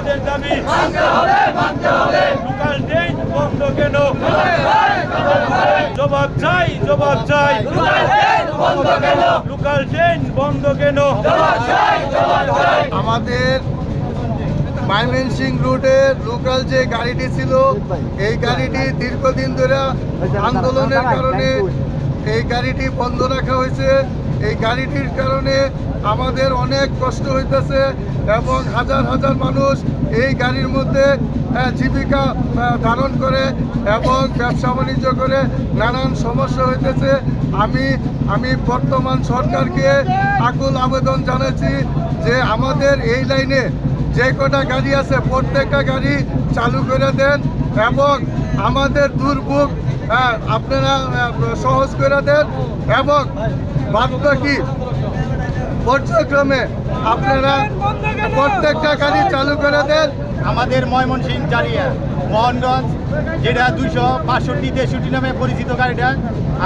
আমাদের দাবি। Local train বন্ধ কেন? জবাব চাই জবাব চাই। লোকাল ট্রেন বন্ধ কেন? আমাদের ময়মনসিং রুটে লোকাল যে গাড়িটি ছিল এই গাড়িটি দীর্ঘদিন ধরে আন্দোলনের কারণে এই গাড়িটি বন্ধ রাখা হয়েছে। এই গাড়িটির কারণে আমাদের অনেক কষ্ট হইতেছে এবং হাজার হাজার মানুষ এই গাড়ির মধ্যে জীবিকা ধারণ করে এবং ব্যবসা বাণিজ্য করে নানান সমস্যা হইতেছে। আমি আমি বর্তমান সরকারকে আকুল আবেদন জানাচ্ছি যে আমাদের এই লাইনে যে কটা গাড়ি আছে, প্রত্যেকটা গাড়ি চালু করে দেন এবং আমাদের দুর্ভোগ আপনারা সহজ করে দেন এবং বাদ বাকি পর্যায়ক্রমে আপনারা প্রত্যেকটা গাড়ি চালু করে দেন। আমাদের ময়মনসিংহ জারিয়া মোহনগঞ্জ, যেটা দুইশো বাষট্টি, তেষট্টি নামে পরিচিত গাড়িটা,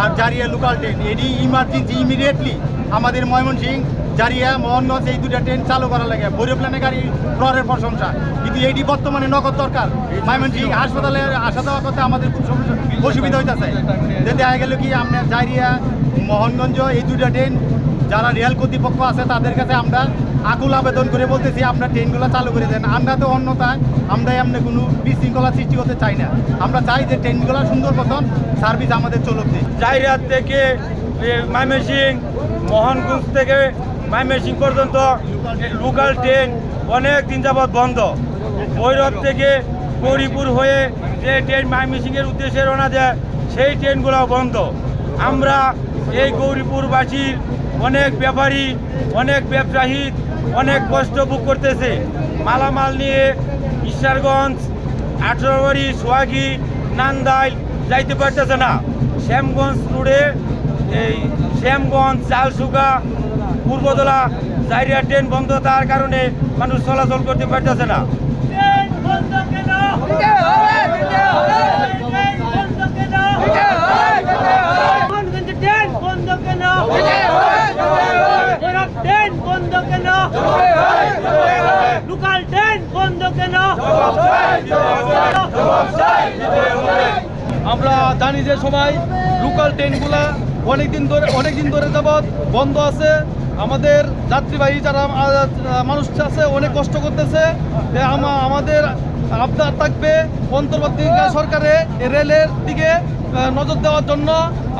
আর জারিয়া লোকাল ট্রেন এটি ইমার্জেন্সি ইমিডিয়েটলি আমাদের ময়মনসিংহ জারিয়া মোহনগঞ্জ, এই দুটা ট্রেন চালু করা লাগে। ভৈরব প্ল্যানে গাড়ি প্রহারের প্রশংসা। কিন্তু এটি বর্তমানে নগদ দরকার। ময়মনসিংহ হাসপাতালে আসা যাওয়া করতে আমাদের খুব সমস্যা অসুবিধা হইতেছে। দেখা গেল কি আপনার জারিয়া মোহনগঞ্জ, এই দুটা ট্রেন যারা রেল কর্তৃপক্ষ আছে, তাদের কাছে আমরা আকুল আবেদন করে বলতেছি, আপনার ট্রেনগুলো চালু করে দেন। আমরা তো অন্যথায় আমরা এমনি কোনো বিশৃঙ্খলা সৃষ্টি করতে চাই না। আমরা চাই যে ট্রেনগুলো সুন্দর মতন সার্ভিস আমাদের দিন জাইরাত থেকে মাইমেসিং মোহনগঞ্জ থেকে মাইমেসিং পর্যন্ত লোকাল ট্রেন অনেক দিন যাবৎ বন্ধ। ভৈরব থেকে গৌরীপুর হয়ে যে ট্রেন মাইমেসিংয়ের উদ্দেশ্যে রওনা দেয়, সেই ট্রেনগুলো বন্ধ। আমরা এই গৌরীপুরবাসীর অনেক ব্যাপারী, অনেক ব্যবসায়ী, অনেক কষ্ট ভোগ করতেছে। মালামাল নিয়ে ঈশ্বরগঞ্জ, আঠারোবাড়ি, সোহাগি, নান্দাইল যাইতে পারতেছে না। শ্যামগঞ্জ রোডে এই শ্যামগঞ্জ, চালসুগা, পূর্বদলা জাইরিয়া ট্রেন বন্ধ, তার কারণে মানুষ চলাচল করতে পারতেছে না ট্রেন বন্ধ কেন ট্রেন বন্ধ কেন লোকাল ট্রেন বন্ধ কেন আমরা জানি যে সবাই লোকাল ট্রেনগুলা অনেক দিন ধরে অনেক দিন ধরে যাবৎ বন্ধ আছে। আমাদের যাত্রীবাহী যারা মানুষ আছে, অনেক কষ্ট করতেছে। আমাদের আবদার থাকবে অন্তর্বর্তী সরকারে রেলের দিকে নজর দেওয়ার জন্য।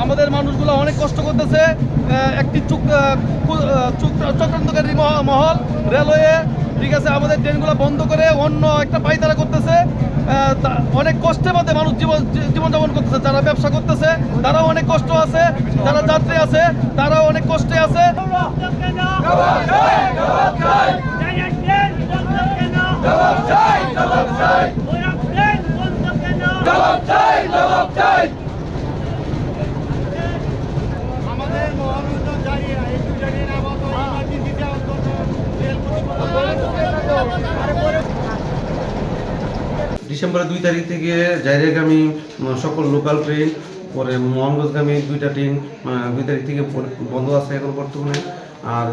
আমাদের মানুষগুলো অনেক কষ্ট করতেছে। একটি চক্রান্তকারী মহ- মহল রেলওয়ে ঠিক আছে আমাদের ট্রেনগুলো বন্ধ করে অন্য একটা পাইতারা করতেছে। অনেক কষ্টে মধ্যে মানুষ জীবন জীবনযাপন করতেছে। যারা ব্যবসা করতেছে তারাও অনেক কষ্ট আছে। যারা যাত্রী আছে তারাও অনেক কষ্টে আছে বন্ধ কেন জায়ান্ট ট্রেন বন্ধ কেন ভৈরব ট্রেন বন্ধ কেন আমাদের মোহনগঞ্জ জারিয়া এই দুটা ট্রেন আপাতত ইমার্জেন্সিতে অন্তত রেল কর্তৃপক্ষ ডিসেম্বরের দুই তারিখ থেকে জাইরেগামী সকল লোকাল ট্রেন, পরে মোহনগঞ্জগামী দুইটা ট্রেন দুই তারিখ থেকে বন্ধ আছে এখন বর্তমানে। আর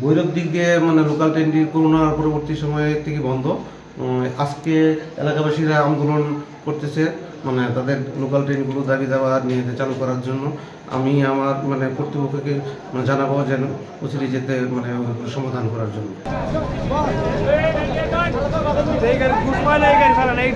ভৈরব দিক দিয়ে মানে লোকাল ট্রেনটি করোনা পরবর্তী সময় থেকে বন্ধ। আজকে এলাকাবাসীরা আন্দোলন করতেছে। মানে তাদের লোকাল ট্রেনগুলো দাবি দাওয়া নিয়ে চালু করার জন্য আমি আমার মানে কর্তৃপক্ষকে মানে জানাব যেন অচিরে যেতে মানে ওগুলো সমাধান করার জন্য। এই গাড়ি পুষ্পা এই